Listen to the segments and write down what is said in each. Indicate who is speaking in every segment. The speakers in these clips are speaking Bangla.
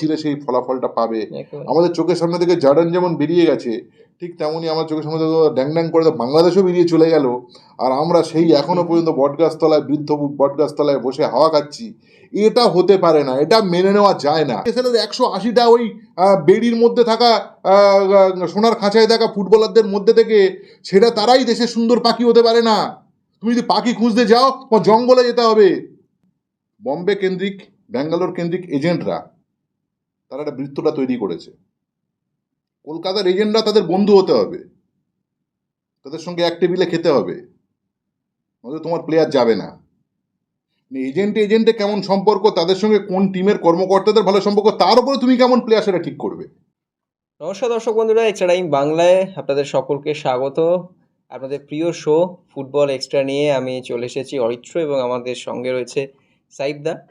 Speaker 1: চিলে সেই ফলাফলটা পাবে। আমাদের চোখের সামনে থেকে জার্ডান যেমন বেরিয়ে গেছে ঠিক তেমনই আমার চোখের সামনে থেকে ড্যাং ড্যাং করে তো বাংলাদেশও বেরিয়ে চলে গেল। আর আমরা সেই এখনও পর্যন্ত বটগাছতলায় বৃদ্ধ বটগাছতলায় বসে হাওয়া খাচ্ছি। এটা হতে পারে না এটা মেনে নেওয়া যায় না। এছাড়া একশো আশিটা ওই বেড়ির মধ্যে থাকা সোনার খাঁচায় থাকা ফুটবলারদের মধ্যে থেকে সেটা তারাই দেশের সুন্দর পাখি হতে পারে না। তুমি যদি পাখি খুঁজতে যাও তোমার জঙ্গলে যেতে হবে। বম্বে কেন্দ্রিক ব্যাঙ্গালোর কেন্দ্রিক এজেন্টরা তারা একটা বৃত্তটা তৈরি করেছে। কলকাতার এজেন্টরা তাদের বন্ধু হতে হবে। তাদের সঙ্গে এক টেবিলে খেতে হবে। নয়তো তোমার প্লেয়ার যাবে না। এজেন্ট এজেন্টে কেমন সম্পর্ক, তাদের সঙ্গে কোন টিমের কর্মকর্তাদের ভালো সম্পর্ক, তার উপরে তুমি কেমন প্লেয়ার সেটা ঠিক করবে?
Speaker 2: নমস্কার দর্শক বন্ধুরা, এছাড়া আমি বাংলায় আপনাদের সকলকে স্বাগত। আপনাদের প্রিয় শো ফুটবল এক্সট্রা নিয়ে আমি চলে এসেছি অরিত্র এবং আমাদের সঙ্গে রয়েছে সাইবদা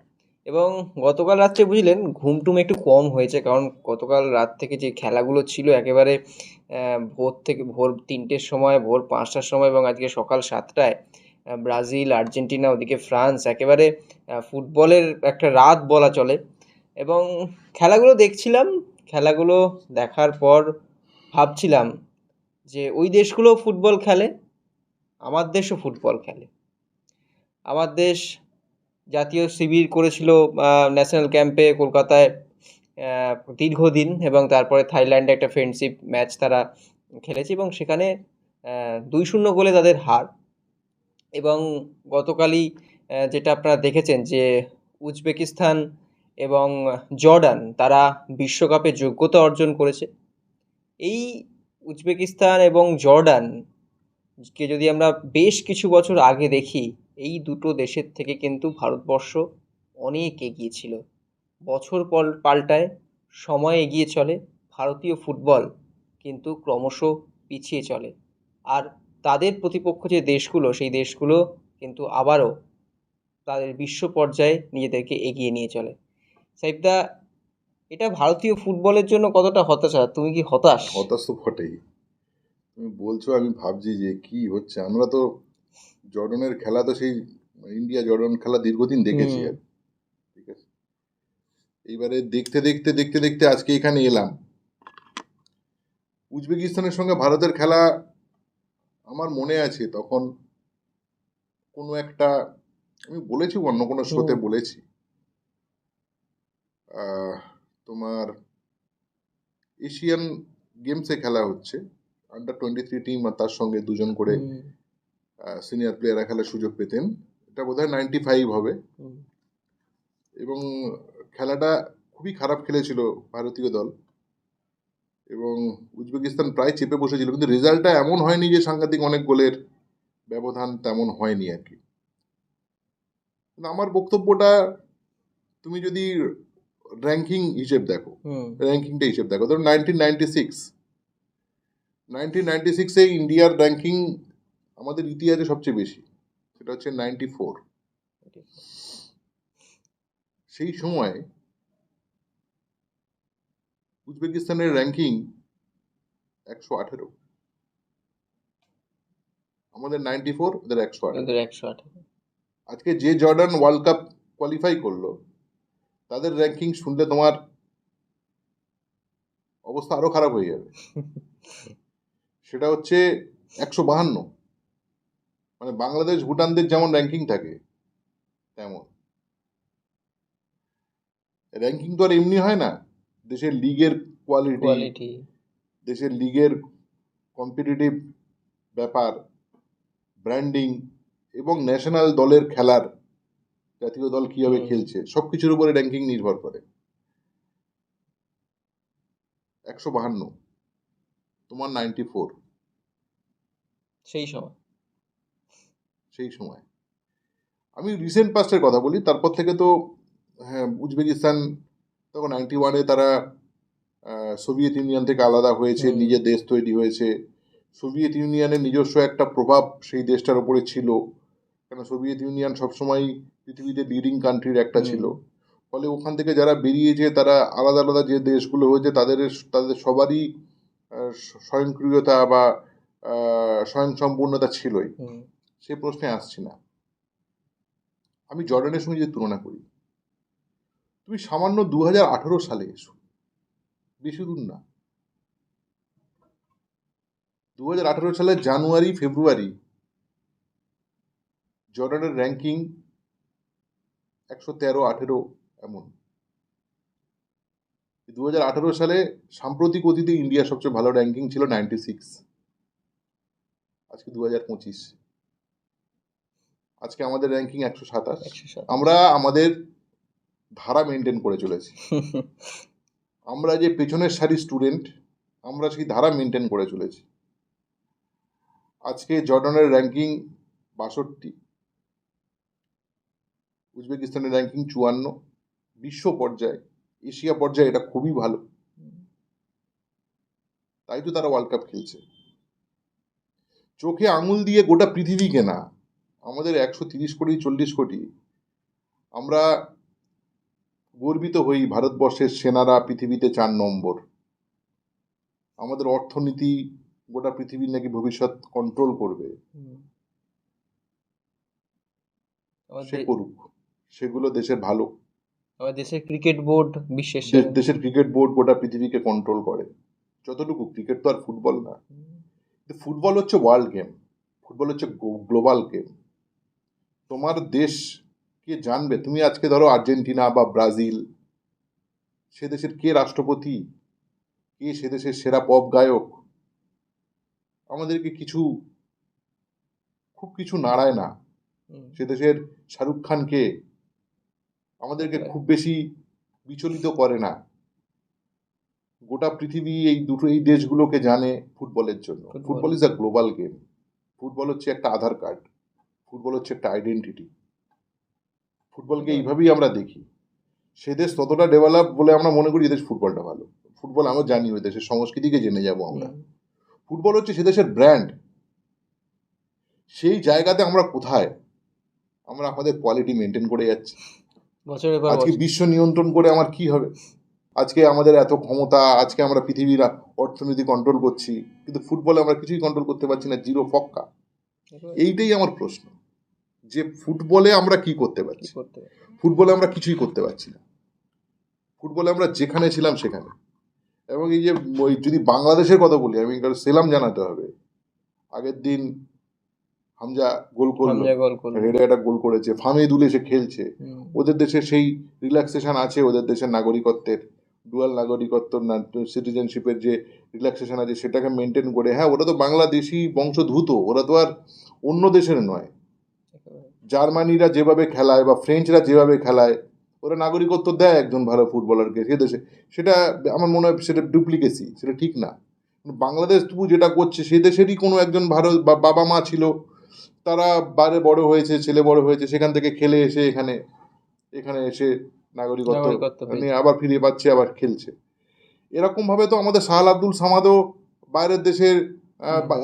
Speaker 2: এবং গতকাল রাত্রে বুঝলেন ঘুমটুম একটু কম হয়েছে, কারণ গতকাল রাত থেকে যে খেলাগুলো ছিল একেবারে ভোর থেকে, ভোর তিনটের সময়, ভোর পাঁচটার সময় এবং আজকে সকাল সাতটায় ব্রাজিল, আর্জেন্টিনা, ওদিকে ফ্রান্স, একেবারে ফুটবলের একটা রাত বলা চলে। এবং খেলাগুলো দেখছিলাম, খেলাগুলো দেখার পর ভাবছিলাম যে ওই দেশগুলো ফুটবল খেলে, আমার দেশও ফুটবল খেলে। আমার দেশ জাতীয় শিবির করেছিল ন্যাশনাল ক্যাম্পে কলকাতায় দীর্ঘদিন এবং তারপরে থাইল্যান্ডে একটা ফ্রেন্ডশিপ ম্যাচ তারা খেলেছে এবং সেখানে দুই শূন্য গোলে তাদের হার এবং গতকালই যেটা আপনারা দেখেছেন যে উজবেকিস্তান এবং জর্ডান তারা বিশ্বকাপে যোগ্যতা অর্জন করেছে। এই উজবেকিস্তান এবং জর্ডান কে যদি আমরা বেশ কিছু বছর আগে দেখি, এই দুটো দেশের থেকে কিন্তু ভারতবর্ষ অনেক এগিয়ে ছিল। বছর পল, পাল্টায় সময় এগিয়ে চলে, ভারতীয় ফুটবল কিন্তু ক্রমশ পিছিয়ে চলে। আর তাদের প্রতিপক্ষ যে দেশগুলো, সেই দেশগুলো কিন্তু আবারও তাদের বিশ্ব পর্যায়ে নিজেদেরকে এগিয়ে নিয়ে চলে। সাইবদা এটা ভারতীয় ফুটবলের জন্য কতটা হতাশা? তুমি কি হতাশ?
Speaker 1: হতাশ তো বটেই। তুমি বলছো আমি ভাবছি যে কি হচ্ছে? আমরা তো জর্ডনের খেলা তো সেই ইন্ডিয়া জর্ডন খেলা দীর্ঘদিন দেখেছি আর ঠিক আছে? এইবারে দেখতে দেখতে দেখতে দেখতে আজকে এখানে এলাম। উজবেকিস্তানের সঙ্গে ভারতের খেলা আমার মনে আছে তখন কোনো একটা আমি বলেছি অন্য কোনো শোতে বলেছি। আহ, তোমার এশিয়ান গেমসে খেলা হচ্ছে। আন্ডার টোয়েন্টি থ্রি টিম আর তার সঙ্গে দুজন করে সিনিয়র প্লেয়াররা খেলার সুযোগ পেতেন। এটা বোধহয় নাইনটি ফাইভ হবে এবং খেলাটা খুবই খারাপ খেলেছিল ভারতীয় দল। এবং উজবেকিস্তান প্রায় চেপে বসেছিল কিন্তু রেজাল্টটা এমন হয়নি যে সাংঘাতিক অনেক গোলের ব্যবধান তেমন হয়নি আর কি। কিন্তু আমার বক্তব্যটা তুমি যদি র্যাঙ্কিং হিসেব দেখো র্যাঙ্কিংটা হিসেব দেখো ধরো nineteen ninety six nineteen ninety সিক্সে ইন্ডিয়ার র্যাঙ্কিং আমাদের ইতিহাসে সবচেয়ে বেশি। সেটা হচ্ছে নাইনটি ফোর। সেই সময় উজবেকিস্তানের র্যাঙ্কিং একশো আঠেরো। আমাদের নাইনটি ফোর ওদের একশো আঠেরো।
Speaker 2: একশো আঠারো।
Speaker 1: আজকে যে জর্ডান ওয়ার্ল্ড কাপ কোয়ালিফাই করল তাদের র্যাঙ্কিং শুনলে তোমার অবস্থা আরও খারাপ হয়ে যাবে। সেটা হচ্ছে একশো বাহান্ন। মানে বাংলাদেশ ভুটানদের যেমন র্যাঙ্কিং থাকে তেমন। র্যাঙ্কিং তো আর এমনি হয় না। দেশের লিগের কোয়ালিটি দেশের লিগের কম্পিটিটিভ ব্যাপার ব্র্যান্ডিং এবং ন্যাশনাল দলের খেলার জাতীয় দল কীভাবে খেলছে সব কিছুর উপরে র্যাঙ্কিং নির্ভর করে। একশো বাহান্ন। তোমার নাইনটি ফোর
Speaker 2: সেই সময়।
Speaker 1: সেই সময়। আমি রিসেন্ট পাস্টের কথা বলি তারপর থেকে তো হ্যাঁ উজবেকিস্তান তখন নাইনটি ওয়ানে তারা সোভিয়েত ইউনিয়ন থেকে আলাদা হয়েছে। নিজের দেশ তৈরি হয়েছে। সোভিয়েত ইউনিয়নের নিজস্ব একটা প্রভাব সেই দেশটার উপরে ছিল। কেন সোভিয়েত ইউনিয়ন সবসময় পৃথিবীতে লিডিং কান্ট্রির একটা ছিল। ফলে ওখান থেকে যারা বেরিয়েছে তারা আলাদা আলাদা যে দেশগুলো হয়েছে তাদের তাদের সবারই স্বয়ংক্রিয়তা বা স্বয়ংসম্পূর্ণতা ছিলই। সে প্রশ্নে আসছি না। আমি জর্ডানের সঙ্গে যদি তুলনা করি তুমি সামান্য দু হাজার আঠেরো সালে এসো। বেশি দূর না। দু হাজার আঠেরো সালের জানুয়ারি ফেব্রুয়ারি জর্ডানের র্যাঙ্কিং একশো তেরো আঠেরো এমন। দু হাজার আঠেরো সালে সাম্প্রতিক অতীতে ইন্ডিয়ার সবচেয়ে ভালো র্যাঙ্কিং ছিল নাইনটি সিক্স আজকে দু হাজার পঁচিশ। আজকে আমাদের র্যাঙ্কিং একশো সাতাশ। আমরা আমাদের ধারা মেনটেন করে চলেছি। আমরা যে পেছনের সারি স্টুডেন্ট আমরা সেই ধারা মেনটেন করে চলেছি। আজকে জর্ডানের র্যাঙ্কিং বাষট্টি। উজবেকিস্তানের র্যাঙ্কিং চুয়ান্ন। বিশ্ব পর্যায়ে এশিয়া পর্যায়ে এটা খুবই ভালো। তাই তো তারা ওয়ার্ল্ড কাপ খেলছে। চোখে আঙুল দিয়ে গোটা পৃথিবীকে না আমাদের একশো তিরিশ কোটি চল্লিশ কোটি। আমরা গর্বিত হই ভারতবর্ষের সেনারা পৃথিবীতে চার নম্বর। আমাদের অর্থনীতি গোটা পৃথিবীর নাকি ভবিষ্যৎ কন্ট্রোল করবে। সে করুক। সেগুলো দেশের ভালো।
Speaker 2: দেশের ক্রিকেট বোর্ড বিশ্বের
Speaker 1: দেশের ক্রিকেট বোর্ড গোটা পৃথিবীকে কন্ট্রোল করে। যতটুকু ক্রিকেট তো আর ফুটবল না। ফুটবল হচ্ছে ওয়ার্ল্ড গেম ফুটবল হচ্ছে গ্লোবাল গেম তোমার দেশ কে জানবে? তুমি আজকে ধরো আর্জেন্টিনা বা ব্রাজিল সে দেশের কে রাষ্ট্রপতি? কে সে দেশের সেরা পপ গায়ক? আমাদেরকে কিছু খুব কিছু নাড়ায় না। সে দেশের শাহরুখ খানকে আমাদেরকে খুব বেশি বিচলিত করে না। গোটা পৃথিবী এই দুটো এই দেশগুলোকে জানে ফুটবলের জন্য।
Speaker 2: Football.
Speaker 1: Is a global game football হচ্ছে একটা আধার কার্ড। ফুটবল হচ্ছে একটা আইডেন্টিটি ফুটবলকে এইভাবেই আমরা দেখি। সে দেশ ততটা ডেভেলপ বলে আমরা মনে করি এদেশ ফুটবলটা ভালো। ফুটবল আমরা জানি ওই দেশের সংস্কৃতিকে জেনে যাব আমরা। ফুটবল হচ্ছে সে দেশের ব্র্যান্ড সেই জায়গাতে আমরা কোথায়? আমরা আমাদের কোয়ালিটি মেনটেন করে যাচ্ছি। আজকে বিশ্ব নিয়ন্ত্রণ করে আমার কি হবে? আজকে আমাদের এত ক্ষমতা আজকে আমরা পৃথিবীর অর্থনীতি কন্ট্রোল করছি কিন্তু ফুটবলে আমরা কিছুই কন্ট্রোল করতে পারছি না জিরো ফক্কা। এইটাই আমার প্রশ্ন যে ফুটবলে আমরা কি করতে পারছি? ফুটবলে আমরা কিছুই করতে পারছি না। ফুটবলে আমরা যেখানে ছিলাম সেখানে। এবং এই যে ওই যদি বাংলাদেশের কথা বলি আমি সেলাম জানাতে হবে। আগের দিন হামজা গোল করল। একটা গোল করেছে। ফামিদুল সে খেলছে। ওদের দেশে সেই রিল্যাক্সেশন আছে ওদের দেশের নাগরিকত্বের ডুয়াল নাগরিকত্ব সিটিজেনশিপের যে রিল্যাক্সেশন আছে সেটাকে মেনটেন করে। হ্যাঁ ওরা তো বাংলাদেশি বংশোদ্ভূত ওরা তো আর অন্য দেশের নয়। জার্মানিরা যেভাবে খেলায় বা ফ্রেঞ্চরা যেভাবে খেলায়, ওরা নাগরিকত্ব দেয় একজন ভালো ফুটবলারকে সে দেশে। সেটা আমার মনে হয় সেটা ডুপ্লিকেসি সেটা ঠিক না। বাংলাদেশ তবু যেটা করছে, সে দেশেরই কোনো একজন ভারত বাবা মা ছিল, তারা বাইরে বড় হয়েছে, ছেলে বড় হয়েছে, সেখান থেকে খেলে এসে এখানে এখানে এসে নাগরিকত্ব। নিয়ে আবার ফিরে পাচ্ছে আবার খেলছে। এরকম ভাবে তো আমাদের সাহাল আব্দুল সামাদও বাইরের দেশের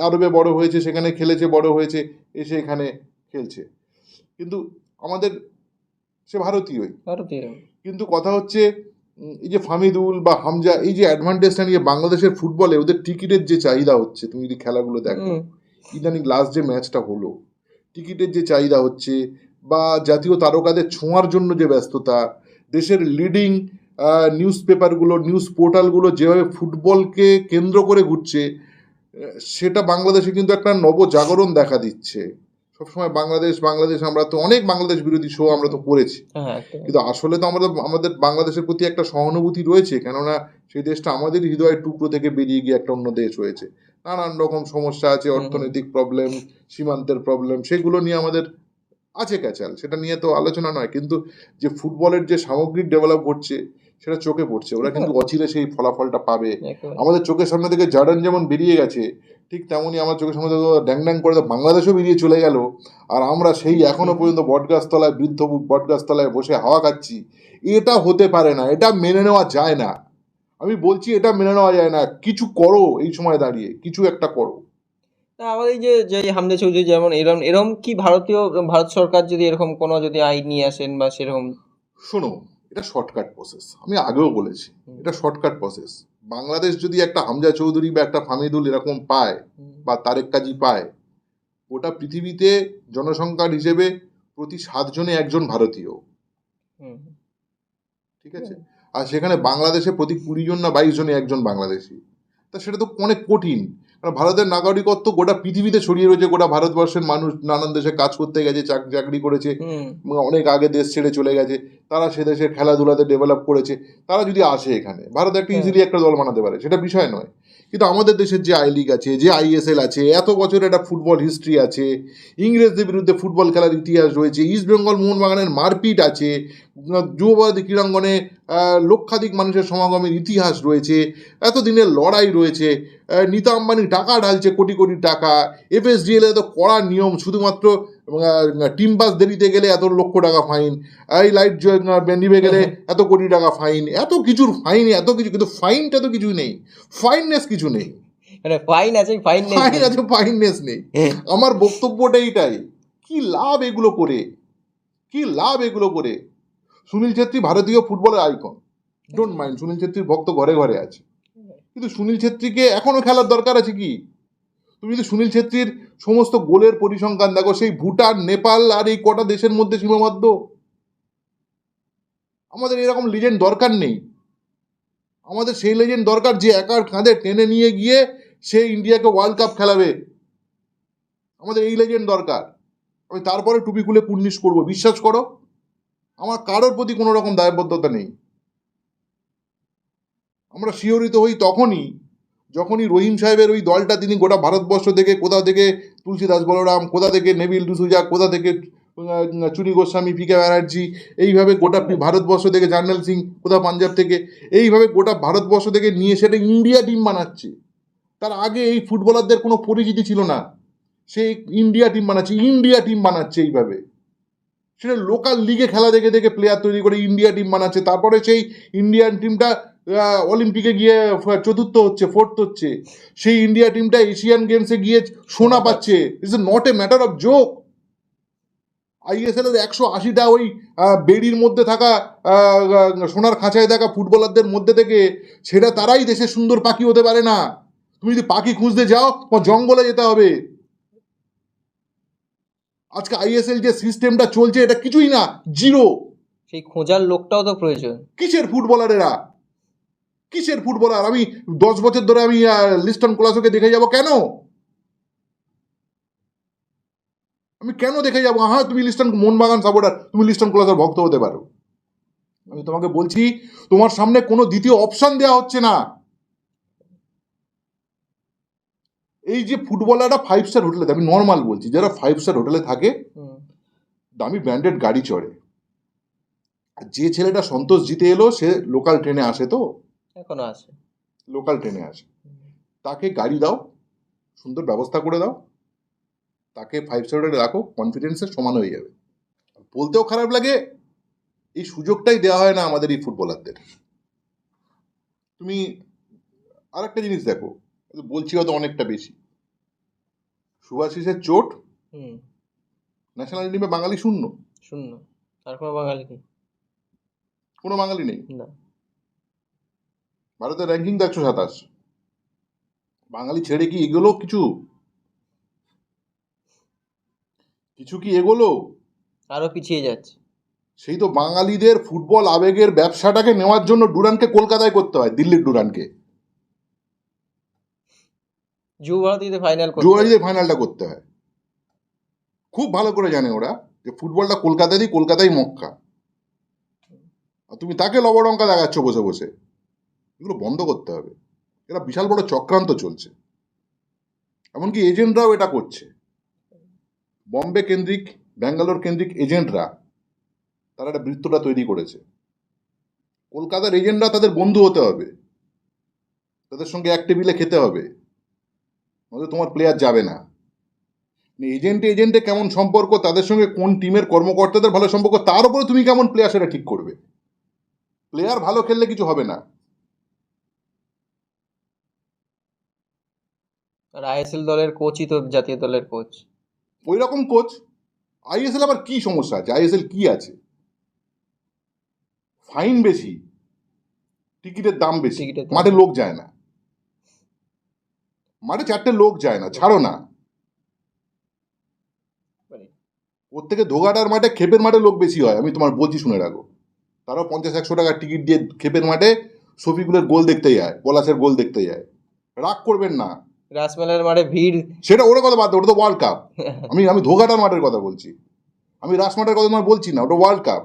Speaker 1: আরবে বড় হয়েছে সেখানে খেলেছে বড় হয়েছে এসে এখানে খেলছে। কিন্তু আমাদের সে ভারতীয়ই। কিন্তু কথা হচ্ছে এই যে ফামিদুল বা হামজা এই যে অ্যাডভান্টেজটা নিয়ে বাংলাদেশের ফুটবলে ওদের টিকিটের যে চাহিদা হচ্ছে তুমি যদি খেলাগুলো দেখো ইদানিং লাস্ট যে ম্যাচটা হলো টিকিটের যে চাহিদা হচ্ছে বা জাতীয় তারকাদের ছোঁয়ার জন্য যে ব্যস্ততা দেশের লিডিং নিউজ পেপারগুলো নিউজ পোর্টালগুলো যেভাবে ফুটবলকে কেন্দ্র করে ঘুরছে সেটা বাংলাদেশে কিন্তু একটা নবজাগরণ দেখা দিচ্ছে। সবসময় বাংলাদেশ বাংলাদেশ আমরা তো অনেক বাংলাদেশ বিরোধী শো আমরা তো করেছি
Speaker 2: হ্যাঁ
Speaker 1: কিন্তু আসলে তো আমাদের আমাদের বাংলাদেশের প্রতি একটা সহানুভূতি রয়েছে কেননা সেই দেশটা আমাদের হৃদয়ের টুকরো থেকে বেরিয়ে গিয়ে একটা অন্য দেশ হয়েছে। নানান রকম সমস্যা আছে অর্থনৈতিক প্রবলেম সীমান্তের প্রবলেম সেগুলো নিয়ে আমাদের আছে ক্যাচাল সেটা নিয়ে তো আলোচনা নয়। কিন্তু যে ফুটবলের যে সামগ্রিক ডেভেলপ ঘটছে সেটা চোখে পড়ছে। ওরা কিন্তু অচিরে সেই ফলাফলটা পাবে। আমাদের চোখের সামনে থেকে জার্ডান যেমন বেরিয়ে গেছে ঠিক তেমনই আমার চোখের সামনে থেকে ড্যাং ড্যাং করে তো বাংলাদেশও বেরিয়ে চলে গেল। আর আমরা সেই এখনও পর্যন্ত বটগাছ তলায় বৃদ্ধ বটগাছতলায় বসে হাওয়া খাচ্ছি। এটা হতে পারে না এটা মেনে নেওয়া যায় না। আমি বলছি এটা মেনে নেওয়া যায় না। কিছু করো এই সময় দাঁড়িয়ে কিছু একটা করো।
Speaker 2: না আমাদের এই যে যে হামজা চৌধুরী যেমন এরকম এরকম কি ভারতীয় ভারত সরকার যদি এরকম কোনো যদি আইন নিয়ে আসেন বা সেরকম?
Speaker 1: শোনো এটা শর্টকাট প্রসেস আমি আগেও বলেছি এটা শর্টকাট প্রসেস বাংলাদেশ যদি একটা হামজা চৌধুরী বা একটা ফামিদুল এরকম পায় বা তারেক কাজী পায় গোটা পৃথিবীতে জনসংখ্যার হিসেবে প্রতি সাতজনে একজন ভারতীয়। ঠিক আছে? আর সেখানে বাংলাদেশে প্রতি কুড়ি জন না বাইশ জনে একজন বাংলাদেশি। তা সেটা তো অনেক কঠিন। ভারতের নাগরিকত্ব গোটা পৃথিবীতে ছড়িয়ে রয়েছে গোটা ভারতবর্ষের মানুষ নানান দেশে কাজ করতে গেছে চাক- চাকরি করেছে অনেক আগে দেশ ছেড়ে চলে গেছে তারা সে দেশের খেলাধুলাতে ডেভেলপ করেছে তারা যদি আসে এখানে ভারত একটা
Speaker 2: হ্যাঁ।
Speaker 1: ইজিলি একটা দল বানাতে পারে সেটা বিষয় নয় কিন্তু আমাদের দেশের যে আই লিগ আছে, যে আইএসএল আছে, এত বছর একটা ফুটবল হিস্ট্রি আছে, ইংরেজদের বিরুদ্ধে ফুটবল খেলার ইতিহাস রয়েছে ইস্টবেঙ্গল মোহনবাগানের মারপিট আছে যুবভারতী ক্রীড়াঙ্গনে লক্ষাধিক মানুষের সমাগমের ইতিহাস রয়েছে, এতদিনের লড়াই রয়েছে নীতা আম্বানি টাকা ঢালছে কোটি কোটি টাকা এফএসডিএল এত কড়া নিয়ম, শুধুমাত্র টিম পাস দেরিতে গেলে এত লক্ষ টাকা ফাইন এই লাইট নিভে গেলে এত কোটি টাকা ফাইন এত কিছুর ফাইন এত কিছু কিন্তু ফাইনটা তো কিছুই নেই ফাইননেস কিছু নেই।
Speaker 2: মানে ফাইন আছে ফাইন নেই।
Speaker 1: ফাইন আছে ফাইননেস নেই। আমার বক্তব্যটা এইটাই কি লাভ এগুলো করে? কি লাভ এগুলো করে? সুনীল ছেত্রী ভারতীয় ফুটবলের আইকন। ডোন্ট মাইন্ড সুনীল ছেত্রীর ভক্ত ঘরে ঘরে আছে। কিন্তু সুনীল ছেত্রীকে এখনও খেলার দরকার আছে কি? তুমি যদি সুনীল ছেত্রীর সমস্ত গোলের পরিসংখ্যান দেখো, সেই ভুটান, নেপাল আর এই কটা দেশের মধ্যে সীমাবদ্ধ। আমাদের এরকম লিজেন্ড দরকার নেই। আমাদের সেই লেজেন্ড দরকার যে একার কাঁধে টেনে নিয়ে গিয়ে সে ইন্ডিয়াকে ওয়ার্ল্ড কাপ খেলাবে। আমাদের এই লেজেন্ড দরকার। আমি তারপরে টুপি খুলে কুর্নিশ করব, বিশ্বাস করো। আমার কারোর প্রতি কোনো রকম দায়বদ্ধতা নেই। আমরা শিহরিত হই তখনই যখনই রহিম সাহেবের ওই দলটা তিনি গোটা ভারতবর্ষ থেকে কোথা থেকে তুলসীদাস বলরাম, কোথা থেকে নেবিল ডিসুজা, কোথা থেকে চুনি গোস্বামী, পি কে ব্যানার্জি, এইভাবে গোটা ভারতবর্ষ থেকে জার্নাল সিং, কোথা পাঞ্জাব থেকে, এইভাবে গোটা ভারতবর্ষ থেকে নিয়ে সেটা ইন্ডিয়া টিম বানাচ্ছে। তার আগে এই ফুটবলারদের কোনো পরিচিতি ছিল না। সে ইন্ডিয়া টিম বানাচ্ছে, ইন্ডিয়া টিম বানাচ্ছে এইভাবে। সেটা লোকাল লিগে খেলা দেখে দেখে প্লেয়ার তৈরি করে ইন্ডিয়া টিম বানাচ্ছে। তারপরে সেই ইন্ডিয়ান টিমটা অলিম্পিকে গিয়ে চতুর্থ হচ্ছে ফোর্থ হচ্ছে। সেই ইন্ডিয়া টিমটা এশিয়ান গেমসে গিয়ে সোনা পাচ্ছে। It's not a matter of joke ISL এর একশো আশিটা ওই বেড়ির মধ্যে থাকা সোনার খাঁচায় থাকা ফুটবলারদের মধ্যে থেকে সেটা তারাই দেশের সুন্দর পাখি হতে পারে না। তুমি যদি পাখি খুঁজতে যাও তোমার জঙ্গলে যেতে হবে। আজকে আইএসএল যে সিস্টেমটা চলছে এটা কিছুই না জিরো
Speaker 2: সেই খোঁজার লোকটাও তো প্রয়োজন।
Speaker 1: কিসের ফুটবলারেরা? কিসের ফুটবলার আমি দশ বছর ধরে আমি লিস্টন কোলাসোকে দেখে যাব কেন? আমি কেন দেখে যাব? হ্যাঁ তুমি লিস্টন মোহনবাগান সাপোর্টার তুমি লিস্টন কোলাসের ভক্ত হতে পারো। আমি তোমাকে বলছি তোমার সামনে কোনো দ্বিতীয় অপশন দেওয়া হচ্ছে না। এই যে ফুটবলাররা ফাইভ স্টার হোটেলে আমি নর্মাল বলছি যারা ফাইভ স্টার হোটেলে থাকে দামি ব্র্যান্ডেড গাড়ি চড়ে। যে ছেলেটা সন্তোষ জিতে এলো সে লোকাল ট্রেনে আসে তো?
Speaker 2: এখনও আছে।
Speaker 1: লোকাল ট্রেনে আছে। তাকে গাড়ি দাও সুন্দর ব্যবস্থা করে দাও তাকে ফাইভ স্টার রাখো কনফিডেন্সের সমান হয়ে যাবে। বলতেও খারাপ লাগে এই সুযোগটাই দেওয়া হয় না আমাদের এই ফুটবলারদের। তুমি আর একটা জিনিস দেখো বলছি হয়তো অনেকটা বেশি। সুভাষিসের চোট ন্যাশনাল টিমে বাঙালি শূন্য।
Speaker 2: শূন্য। তার কোনো বাঙালি নেই।
Speaker 1: কোনো বাঙালি নেই?
Speaker 2: না।
Speaker 1: ভারতের র্যাঙ্কিং তো একশো সাতাশ। বাঙালি ছেড়ে কি এগোলো কিছু? কিছু কি এগোলো?
Speaker 2: আরও পিছিয়ে যাচ্ছে।
Speaker 1: সেই তো বাঙালিদের ফুটবল আবেগের ব্যবসাটাকে নেওয়ার জন্য ডুরানকে কলকাতায় করতে হয় দিল্লির ডুরানকে।
Speaker 2: ফাইনাল
Speaker 1: ফাইনালটা করতে হয়। খুব ভালো করে জানে ওরা যে ফুটবলটা কলকাতাতেই কলকাতাই মক্কা। আর তুমি তাকে লবডঙ্কা দেখাচ্ছ বসে বসে। এগুলো বন্ধ করতে হবে। এটা বিশাল বড় চক্রান্ত চলছে। এমনকি এজেন্টরাও এটা করছে। বম্বে কেন্দ্রিক, ব্যাঙ্গালোর কেন্দ্রিক এজেন্টরা, তারা একটা বৃত্তটা তৈরি করেছে। কলকাতার এজেন্টরা তাদের বন্ধু হতে হবে। তাদের সঙ্গে এক টেবিলে খেতে হবে। নয়তো তোমার প্লেয়ার যাবে না। এজেন্টে এজেন্টে কেমন সম্পর্ক, তাদের সঙ্গে কোন টিমের কর্মকর্তাদের ভালো সম্পর্ক, তার উপরে তুমি কেমন প্লেয়ার সেটা ঠিক করবে। প্লেয়ার ভালো খেললে কিছু হবে না।
Speaker 2: আইএসএল দলের কোচই তো জাতীয় দলের কোচ
Speaker 1: ওই রকম কোচ আইএসএল আবার কি সমস্যা আছে? আইএসএল কি আছে? ফাইন বেশি টিকিটের দাম বেশি। মাঠে লোক যায় না। মাঠে চারটে লোক যায় না ছাড়ো না।
Speaker 2: মানে
Speaker 1: থেকে ধোগাটার মাঠে খেপের মাঠে লোক বেশি হয় আমি তোমার বলছি শুনে রাখো। তারাও পঞ্চাশ একশো টাকা টিকিট দিয়ে খেপের মাঠে শফিকুলের গোল দেখতে যায় পলাশের গোল দেখতে যায় রাগ করবেন না।
Speaker 2: রাসমেলার মাঠে ভিড়।
Speaker 1: সেটা ওরা কথা বাদ ওটা তো ওয়ার্ল্ড কাপ আমি আমি ধোঘাটার মাঠের কথা বলছি। আমি রাস মাঠের কথা তোমার বলছি না, ওটা world cup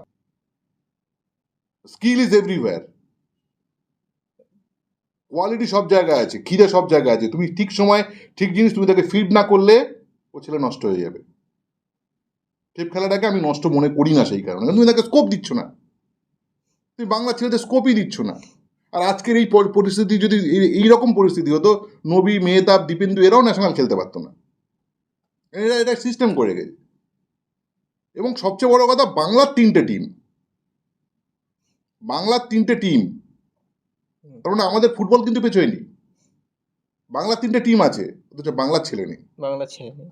Speaker 1: skill is everywhere quality সব জায়গায় আছে খিদে সব জায়গায় আছে। তুমি ঠিক সময়, ঠিক জিনিস তুমি তাকে ফিড না করলে, ও ছেলে নষ্ট হয়ে যাবে। টেপ খেলাটাকে আমি নষ্ট মনে করি না সেই কারণে। তুমি তাকে স্কোপ দিচ্ছ না। তুমি বাংলা ছেলেদের স্কোপই দিচ্ছ না। আর আজকের এই পরিস্থিতি যদি এই- এইরকম পরিস্থিতি হতো নবী মেহতাব দীপেন্দু এরাও ন্যাশনাল খেলতে পারতো না। এরা এটা সিস্টেম করে গেছে। এবং সবচেয়ে বড় কথা বাংলার তিনটে টিম বাংলার তিনটে টিম তার মানে আমাদের ফুটবল কিন্তু পেছোয়নি বাংলার তিনটে টিম আছে অথচ বাংলার ছেলে নেই।
Speaker 2: বাংলার ছেলে নেই।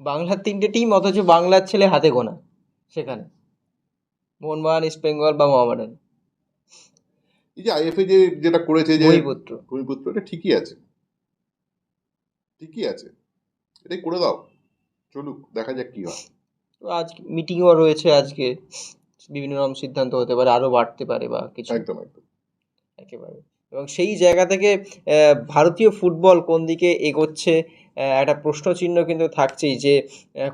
Speaker 2: বাংলার তিনটে টিম অথচ বাংলার ছেলে হাতে গোনা সেখানে। মোহনবাগান ইস্ট বেঙ্গল বা মোহামেডান।
Speaker 1: এই যে আইএফএ যে যেটা করেছে যে ভূমিপুত্র। এটা ঠিকই আছে। ঠিকই আছে। এটাই করে দাও। চলুক দেখা যাক কি হয়।
Speaker 2: তো আজ মিটিংও রয়েছে আজকে। বিভিন্ন রকম সিদ্ধান্ত হতে পারে আরও বাড়তে পারে বা কিছু।
Speaker 1: একদম একদম।
Speaker 2: একেবারে। এবং সেই জায়গা থেকে আহ, ভারতীয় ফুটবল কোন দিকে এগোচ্ছে? একটা প্রশ্ন চিহ্ন কিন্তু থাকছেই যে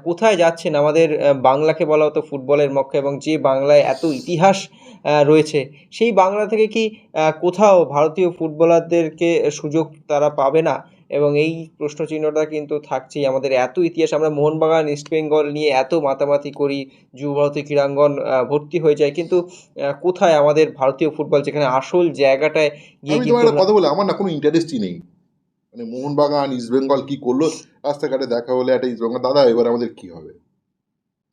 Speaker 2: কোথায় যাচ্ছেন? আমাদের বাংলাকে বলা হতো ফুটবলের মক্কা এবং যে বাংলায় এত ইতিহাস রয়েছে সেই বাংলা থেকে কি কোথাও ভারতীয় ফুটবলারদেরকে সুযোগ তারা পাবে না? এবং এই প্রশ্ন চিহ্নটা কিন্তু থাকছেই আমাদের এত ইতিহাস। আমরা মোহনবাগান ইস্ট বেঙ্গল নিয়ে এত মাতামাতি করি যুব ভারতী ক্রীড়াঙ্গন ভর্তি হয়ে যায় কিন্তু কোথায় আমাদের ভারতীয় ফুটবল যেখানে আসল জায়গাটায় গিয়ে
Speaker 1: কথা বলে আমার না কোনো ইন্টারেস্টই নেই। মানে মোহনবাগান ইস্ট বেঙ্গল কি করল? রাস্তাঘাটে দেখা হলে একটা ইস্ট বেঙ্গল দাদা এবার আমাদের কি হবে?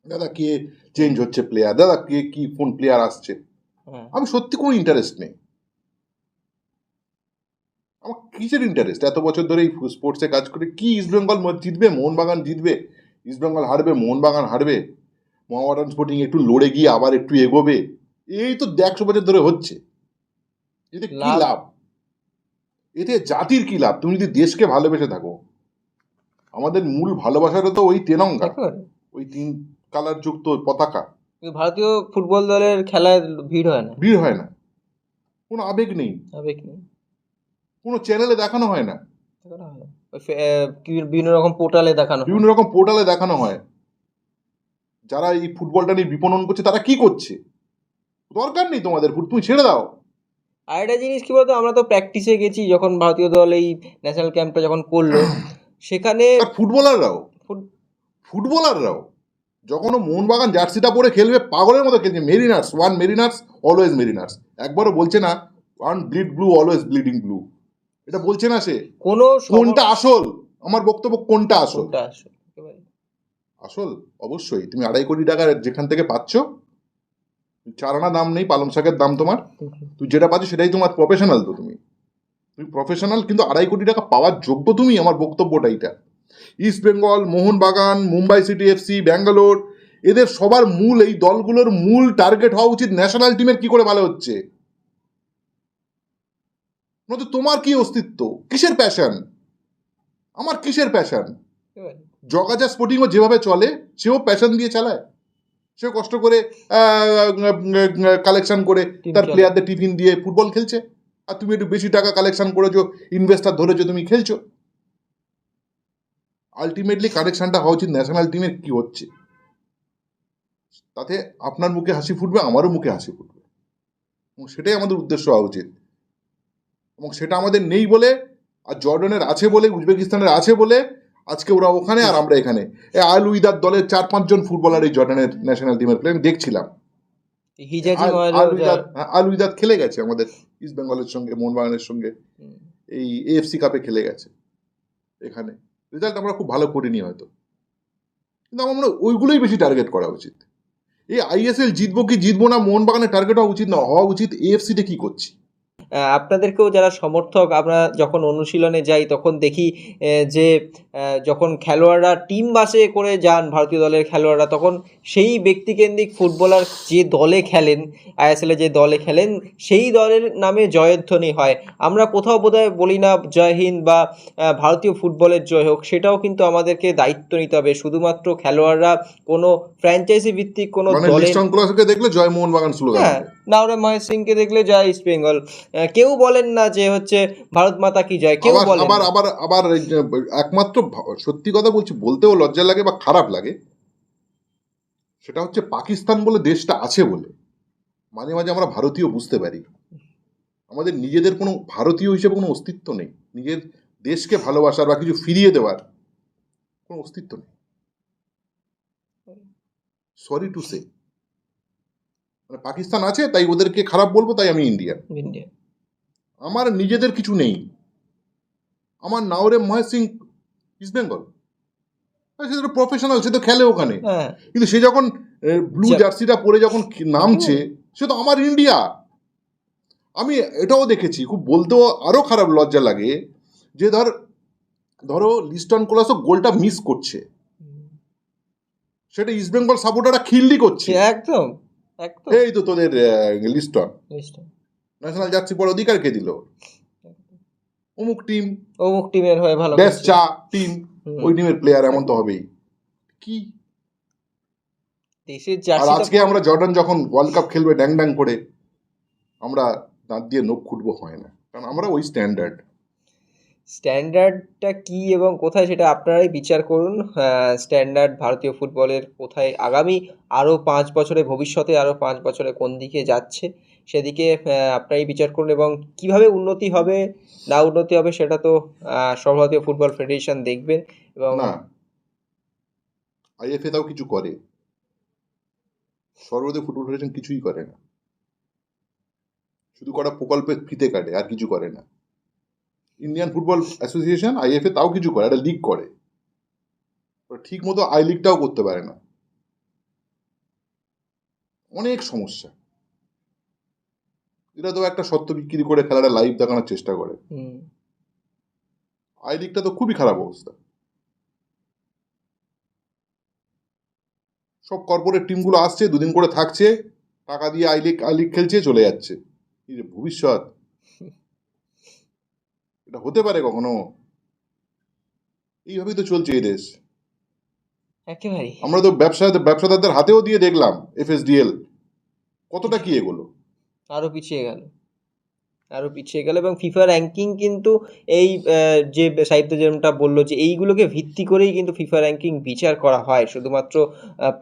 Speaker 1: দাদা কে চেঞ্জ হচ্ছে প্লেয়ার দাদা কে কি কোন প্লেয়ার আসছে? আমি সত্যি কোনো ইন্টারেস্ট নেই। আমার কিসের ইন্টারেস্ট এত বছর ধরে এই স্পোর্টসে কাজ করে কি ইস্ট বেঙ্গল জিতবে? মোহনবাগান জিতবে? ইস্ট বেঙ্গল হারবে? মোহনবাগান হারবে? মোহামেডান স্পোর্টিং একটু লড়ে গিয়ে আবার একটু এগোবে? এই তো একশো বছর ধরে হচ্ছে। এতে কি
Speaker 2: লাভ?
Speaker 1: এতে জাতির কি লাভ? তুমি যদি দেশকে ভালোবেসে থাকো আমাদের মূল ভালোবাসাটা তো ওই
Speaker 2: একেবারে।
Speaker 1: ওই তিন কালার যুক্ত পতাকা
Speaker 2: ভারতীয় ফুটবল দলের খেলায় ভিড় হয় না।
Speaker 1: ভিড় হয় না। কোনো আবেগ নেই।
Speaker 2: আবেগ নেই।
Speaker 1: কোনো চ্যানেলে দেখানো হয় না।
Speaker 2: হয় বিভিন্ন রকম পোর্টালে দেখানো
Speaker 1: বিভিন্ন রকম পোর্টালে দেখানো হয়। যারা এই ফুটবলটা নিয়ে বিপণন করছে তারা কি করছে? দরকার নেই তোমাদের ফুট তুমি ছেড়ে দাও।
Speaker 2: আর একটা জিনিস কি বলতো আমরা তো প্র্যাকটিসে গেছি যখন ভারতীয় দল এই ন্যাশনাল ক্যাম্পটা যখন করল সেখানে
Speaker 1: ফুটবলাররাও ফুটবলাররাও যখন মোহনবাগান জার্সিটা পরে খেলবে পাগলের মতো খেলছে। Mariners one Mariners always Mariners. একবারও বলছে না one bleed blue always bleeding blue এটা বলছে না সে।
Speaker 2: কোনো
Speaker 1: কোনটা আসল? আমার বক্তব্য কোনটা আসল?
Speaker 2: কোনটা আসল?
Speaker 1: আসল? অবশ্যই। তুমি আড়াই কোটি টাকা যেখান থেকে পাচ্ছ চার আনা দাম নেই পালং শাকের দাম তোমার। তুই যেটা পাচ্ছ সেটাই তোমার প্রফেশনাল তো তুমি। তুমি প্রফেশনাল কিন্তু আড়াই কোটি টাকা পাওয়ার যোগ্য তুমি আমার বক্তব্যটা এইটা। East Bengal Mohun Bagan Mumbai city FC Bangalore এদের সবার মূল এই দলগুলোর মূল টার্গেট হওয়া উচিত ন্যাশনাল টিমের কি করে ভালো হচ্ছে? নয়তো তোমার কি অস্তিত্ব? কিসের প্যাশন আমার কিসের প্যাশন। জগাজা স্পোর্টিংও যেভাবে চলে সেও প্যাশন দিয়ে চালায়। সেও কষ্ট করে কালেকশন করে তার প্লেয়ারদের টিফিন দিয়ে ফুটবল খেলছে। আর তুমি একটু বেশি টাকা কালেকশন করেছ ইনভেস্টার ধরেছো তুমি খেলছো। আলটিমেটলি কানেকশনটা হওয়া উচিত ন্যাশনাল টিমের কি হচ্ছে। তাতে আপনার মুখে হাসি ফুটবে আমারও মুখে হাসি ফুটবে। এবং সেটাই আমাদের উদ্দেশ্য হওয়া উচিত। এবং সেটা আমাদের নেই বলে আর জর্ডনের আছে বলে উজবেকিস্তানের আছে বলে আজকে ওরা ওখানে আর আমরা এখানে। আল উইদার দলের চার পাঁচজন ফুটবলার এই জর্ডানের ন্যাশনাল টিমের প্লেয়ার দেখছিলাম। আল- উইদাত হ্যাঁ, খেলে গেছে আমাদের ইস্ট বেঙ্গলের সঙ্গে মোহনবাগানের সঙ্গে। এই এএফসি কাপে খেলে গেছে এখানে। রেজাল্ট আমরা খুব ভালো করিনি হয়তো। কিন্তু আমরা ওইগুলোই বেশি টার্গেট করা উচিত। এই আইএসএল জিতবো কি জিতবো না মোহনবাগানের টার্গেট হওয়া উচিত না হওয়া উচিত এএফসিতে কি করছি।
Speaker 2: আপনাদেরকেও যারা সমর্থক আমরা যখন অনুশীলনে যাই তখন দেখি যে যখন খেলোয়াড়রা টিম বাসে করে যান ভারতীয় দলের খেলোয়াড়রা তখন সেই ব্যক্তিকেন্দ্রিক ফুটবলার যে দলে খেলেন আইএসএলে যে দলে খেলেন সেই দলের নামে জয়ধ্বনি হয়। আমরা কোথাও বোধহয় বলি না জয় হিন্দ বা ভারতীয় ফুটবলের জয় হোক সেটাও কিন্তু আমাদেরকে দায়িত্ব নিতে হবে। শুধুমাত্র খেলোয়াড়রা কোনো ফ্র্যাঞ্চাইজি ভিত্তিক কোনো
Speaker 1: মানে ক্লাসকে দেখলে জয় মোহনবাগান স্লোগান
Speaker 2: হ্যাঁ নাওরে মহেশ সিংকে দেখলে জয় ইস্ট বেঙ্গল। কেউ বলেন না যে হচ্ছে ভারত মাতা কি জয় কেউ বলেন
Speaker 1: আবার আবার আবার একমাত্র সত্যি কথা বলছি বলতেও লজ্জা লাগে বা খারাপ লাগে। সেটা হচ্ছে পাকিস্তান বলে দেশটা আছে বলে। মাঝে মাঝে আমরা ভারতীয় বুঝতে পারি। আমাদের নিজেদের কোনো ভারতীয় হিসেবে কোনো অস্তিত্ব নেই। নিজের দেশকে ভালোবাসার বা কিছু ফিরিয়ে দেওয়ার কোনো অস্তিত্ব নেই। সরি টু সে মানে পাকিস্তান আছে তাই ওদেরকে খারাপ বলব তাই আমি ইন্ডিয়ান
Speaker 2: ইন্ডিয়া
Speaker 1: আমার নিজেদের কিছু নেই। আমার নাওরে মহেশ সিং ইস্ট বেঙ্গল সে তো প্রফেশনাল সে তো খেলে ওখানে।
Speaker 2: হ্যাঁ।
Speaker 1: কিন্তু সে যখন ব্লু জার্সিটা পরে যখন নামছে সে তো আমার ইন্ডিয়া আমি এটাও দেখেছি খুব বলতেও আরও খারাপ লজ্জা লাগে যে ধর ধরো লিস্টন কোলাসও গোলটা মিস করছে। সেটা ইস্ট বেঙ্গল সাপোর্টাররা খিল্লি করছে।
Speaker 2: একদম।
Speaker 1: এই তো তোদের লিস্টন ন্যাশনাল জার্সি পরে অধিকার কে দিল? অমুক টিম
Speaker 2: অমুক টিমের হয়ে ভালো
Speaker 1: ব্যাস চা টিম ওই টিমের প্লেয়ার এমন তো হবেই। কি?
Speaker 2: দেশের
Speaker 1: আর আজকে আমরা জর্ডান যখন ওয়ার্ল্ড কাপ খেলবে ড্যাং ড্যাং করে আমরা দাঁত দিয়ে নখ খুঁটবো হয় না। কারণ আমরা ওই স্ট্যান্ডার্ড
Speaker 2: স্ট্যান্ডার্ডটা কি এবং কোথায় সেটা আপনারাই বিচার করুন। স্ট্যান্ডার্ড ভারতীয় ফুটবলের কোথায় আগামী আরও পাঁচ বছরে, ভবিষ্যতে আরও পাঁচ বছরে কোন দিকে যাচ্ছে সেদিকে আপনারাই বিচার করুন এবং কীভাবে উন্নতি হবে, না উন্নতি হবে সেটা তো সর্বভারতীয় ফুটবল ফেডারেশন দেখবে এবং
Speaker 1: আইএফএ তাও কিছু করে। সর্বদে ফুটবল ফেডারেশন কিছুই করে না। শুধু করা প্রকল্পে ফিতে কাটে, আর কিছু করে না। ইন্ডিয়ান ফুটবল অ্যাসোসিয়েশন আইএফএ তাও কিছু করে একটা লিগ করে। ঠিক মতো আই লিগটাও করতে পারে না। অনেক সমস্যা। এরা তো একটা সত্য বিক্রি করে খেলাটা লাইভ দেখানোর চেষ্টা করে।
Speaker 2: হুম,
Speaker 1: আই লিগটা তো খুবই খারাপ অবস্থা। সব কর্পোরেট টিমগুলো আসছে দুদিন করে থাকছে টাকা দিয়ে আই লিগ আই লিগ খেলছে চলে যাচ্ছে। ভবিষ্যৎ। এটা হতে পারে কখনো? এইভাবেই তো চলছে এই দেশ।
Speaker 2: একেবারে
Speaker 1: আমরা তো ব্যবসা ব্যবসাদারদের হাতেও দিয়ে দেখলাম এফএসডিএল কতটা কি এগোলো?
Speaker 2: আরও পিছিয়ে গেল। আরও পিছিয়ে গেল এবং ফিফা র্যাঙ্কিং কিন্তু এই যে সাহিত্য যেরকমটা বলল যে এইগুলোকে ভিত্তি করেই কিন্তু ফিফা র্যাঙ্কিং বিচার করা হয়। শুধুমাত্র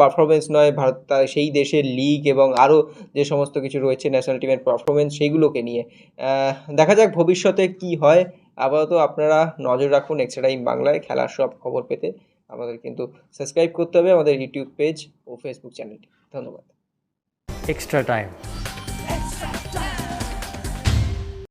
Speaker 2: পারফরমেন্স নয়, ভারত সেই দেশের লিগ এবং আরও যে সমস্ত কিছু রয়েছে ন্যাশনাল টিমের পারফরমেন্স সেইগুলোকে নিয়ে। দেখা যাক ভবিষ্যতে কি হয়। আপাতত আপনারা নজর রাখুন এক্সট্রা টাইম বাংলায়, খেলার সব খবর পেতে। আমাদের কিন্তু সাবস্ক্রাইব করতে হবে আমাদের ইউটিউব পেজ ও ফেসবুক চ্যানেলটি ধন্যবাদ।
Speaker 3: Extra time